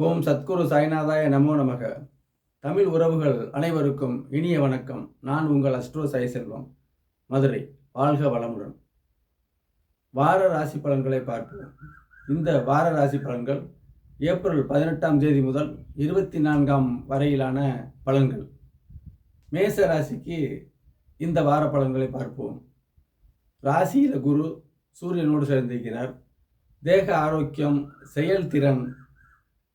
ஓம் சத்குரு சாய்நாதாய நமோ நமக. தமிழ் உறவுகள் அனைவருக்கும் இனிய வணக்கம். நான் உங்கள் அஸ்ட்ரோ சாய் செல்வம் மதுரை. வாழ்க வளமுடன். வார ராசி பலன்களை பார்ப்போம். இந்த வார ராசி பலன்கள் ஏப்ரல் பதினெட்டாம் தேதி முதல் இருபத்தி நான்காம் வரையிலான பலன்கள். மேச ராசிக்கு இந்த வார பலன்களை பார்ப்போம். ராசியில் குரு சூரியனோடு சேர்ந்திருக்கிறார். தேக ஆரோக்கியம் செயல்திறன்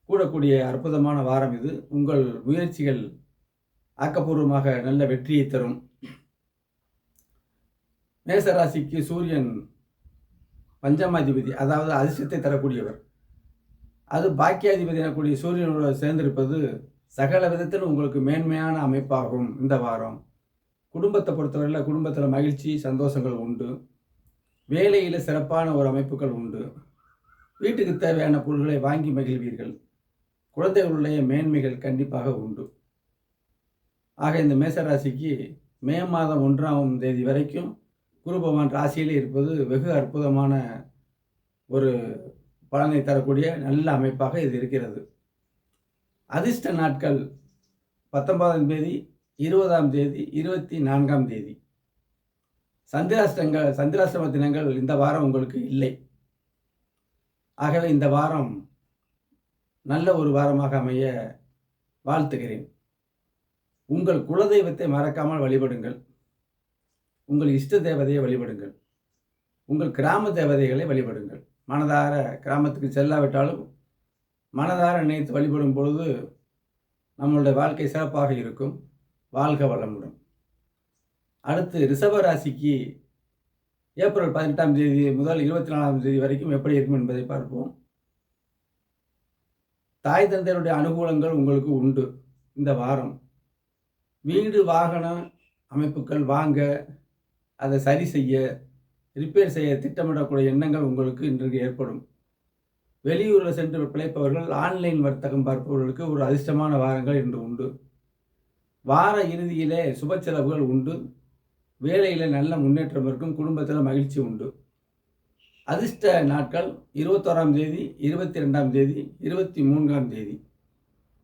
கூடக்கூடிய அற்புதமான வாரம் இது. உங்கள் முயற்சிகள் ஆக்கப்பூர்வமாக நல்ல வெற்றியை தரும். மேசராசிக்கு சூரியன் பஞ்சமாதிபதி அதாவது அதிர்ஷ்டத்தை தரக்கூடியவர். அது பாக்கியாதிபதி எனக்கூடிய சூரியனோடு சேர்ந்திருப்பது சகல விதத்தில் உங்களுக்கு மேன்மையான அமைப்பாகும் இந்த வாரம். குடும்பத்தை பொறுத்தவரையில் குடும்பத்தில் மகிழ்ச்சி சந்தோஷங்கள் உண்டு. வேலையில் சிறப்பான ஒரு அமைப்புகள் உண்டு. வீட்டுக்கு தேவையான பொருட்களை வாங்கி மகிழ்வீர்கள். குழந்தைகளுடைய மேன்மைகள் கண்டிப்பாக உண்டு. ஆக இந்த மேசராசிக்கு மே மாதம் ஒன்றாம் தேதி வரைக்கும் குரு பகவான் ராசியில் இருப்பது வெகு அற்புதமான ஒரு பலனை தரக்கூடிய நல்ல அமைப்பாக இது இருக்கிறது. அதிர்ஷ்ட நாட்கள் பத்தொன்பதாம் தேதி இருபதாம் தேதி இருபத்தி நான்காம் தேதி. சந்திராஷ்டங்கள் சந்திராஷ்டம தினங்கள் இந்த வாரம் உங்களுக்கு இல்லை. ஆகவே இந்த வாரம் நல்ல ஒரு வாரமாக அமைய வாழ்த்துகிறேன். உங்கள் குலதெய்வத்தை மறக்காமல் வழிபடுங்கள். உங்கள் இஷ்ட தேவதையை வழிபடுங்கள். உங்கள் கிராம தேவதைகளை வழிபடுங்கள். மனதார கிராமத்துக்கு செல்லாவிட்டாலும் மனதார நினைத்து வழிபடும் பொழுது நம்மளுடைய வாழ்க்கை சிறப்பாக இருக்கும். வாழ்க வளமுடன். அடுத்து ரிஷப ராசிக்கு ஏப்ரல் பதினெட்டாம் தேதி முதல் இருபத்தி நாலாம் தேதி வரைக்கும் எப்படி இருக்கும் என்பதை பார்ப்போம். தாய் தந்தையருடைய அனுகூலங்கள் உங்களுக்கு உண்டு. இந்த வாரம். வீடு வாகன அமைப்புகள் வாங்க அதை சரி செய்ய ரிப்பேர் செய்ய திட்டமிடக்கூடிய எண்ணங்கள் உங்களுக்கு இன்றைக்கு ஏற்படும். வெளியூரில் சென்று பிழைப்பவர்கள் ஆன்லைன் வர்த்தகம் பார்ப்பவர்களுக்கு ஒரு அதிர்ஷ்டமான வாரங்கள் இன்று உண்டு. வார இறுதியிலே சுப செலவுகள் உண்டு. வேலையில் நல்ல முன்னேற்றம் இருக்கும் குடும்பத்தில் மகிழ்ச்சி உண்டு. அதிர்ஷ்ட நாட்கள் இருபத்தோராம் தேதி இருபத்தி ரெண்டாம் தேதி இருபத்தி மூன்றாம் தேதி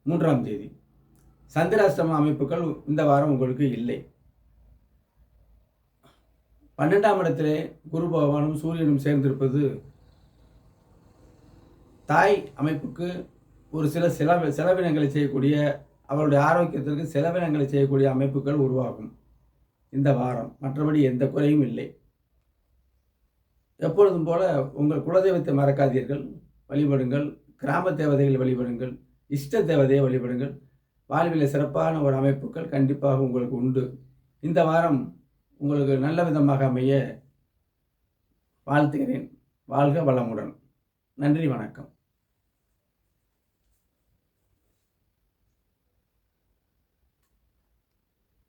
மூன்றாம் தேதி. சந்திராஷ்டம அமைப்புகள் இந்த வாரம் உங்களுக்கு இல்லை. பன்னெண்டாம் இடத்திலே குரு பகவானும் சூரியனும் சேர்ந்திருப்பது தாய் அமைப்புக்கு ஒரு சில செலவு செலவினங்களை செய்யக்கூடிய அவருடைய ஆரோக்கியத்திற்கு செலவினங்களை செய்யக்கூடிய அமைப்புகள் உருவாகும் இந்த வாரம். மற்றபடி எந்த குறையும் இல்லை. எப்பொழுதும் போல உங்கள் குலதெய்வத்தை மறக்காதீர்கள். வழிபடுங்கள். கிராம தேவதைகள் வழிபடுங்கள். இஷ்ட தேவதையை வழிபடுங்கள். வாழ்வில் சிறப்பான ஒரு அமைப்புகள் கண்டிப்பாக உங்களுக்கு உண்டு. இந்த வாரம் உங்களுக்கு நல்ல விதமாக அமைய வாழ்த்துகிறேன். வாழ்க வளமுடன். நன்றி வணக்கம்.